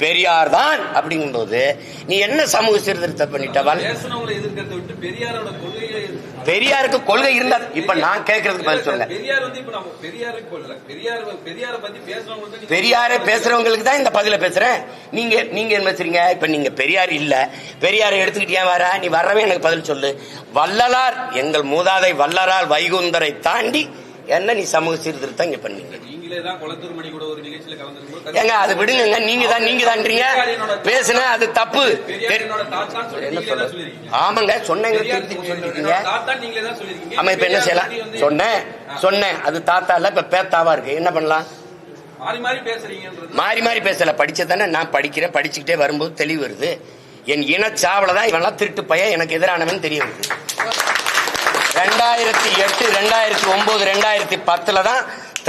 பெரியார் தான் அப்படிங்கும்போது நீ என்ன சமூக சீர்திருத்தம் பண்ணிட்ட வல்? பேசுனவங்களை எதிர்க்கிறத விட்டு பெரியாரோட கொள்கைகளை எதிர்த்து- பெரியாருக்கு கொள்கை இருந்தா இப்ப நான் கேட்கறதுக்கு பதில் சொல்லுங்க பெரியார் பேசுறவங்களுக்கு தான் இந்த பதில பேசுறேன். நீங்க நீங்க என்ன பேசுறீங்க? இப்ப நீங்க பெரியார் இல்ல. பெரியாரை எடுத்துக்கிட்டு வர நீ வரவே எனக்கு பதில் சொல்லு. வள்ளலார் எங்கள் மூதாதை வள்ளலார் வைகுந்தரை தாண்டி என்ன நீ சமூக சீர்திருத்தம் இங்க பண்ணீங்க ஏங்க அது விடுங்க நீங்க தான் நீங்க தான்றீங்க பேசுன அது தப்பு. ஆமாங்க சொன்னேங்க திருத்தி ஆமா இப்ப என்ன செய்யலாம்? சொன்னேன் சொன்னேன். அது தாத்தா இல்ல இப்ப பேத்தாவா இருக்கு. என்ன பண்ணலாம்? மாறி மாறி பேசுறீங்கன்றது. மாறி மாறி பேசல. படிச்சதானே நான் படிக்கிறேன். படிச்சுக்கிட்டே வரும்போது தெளிவு வருது. என் இனச்சாவல தான் இவெல்லாம் திருட்டு பையன். எனக்கு எதிரானவன் தெரிய வருது. ரெண்டாயிரத்தி எட்டு ரெண்டாயிரத்தி ஒன்பது ரெண்டாயிரத்தி பத்துல தான்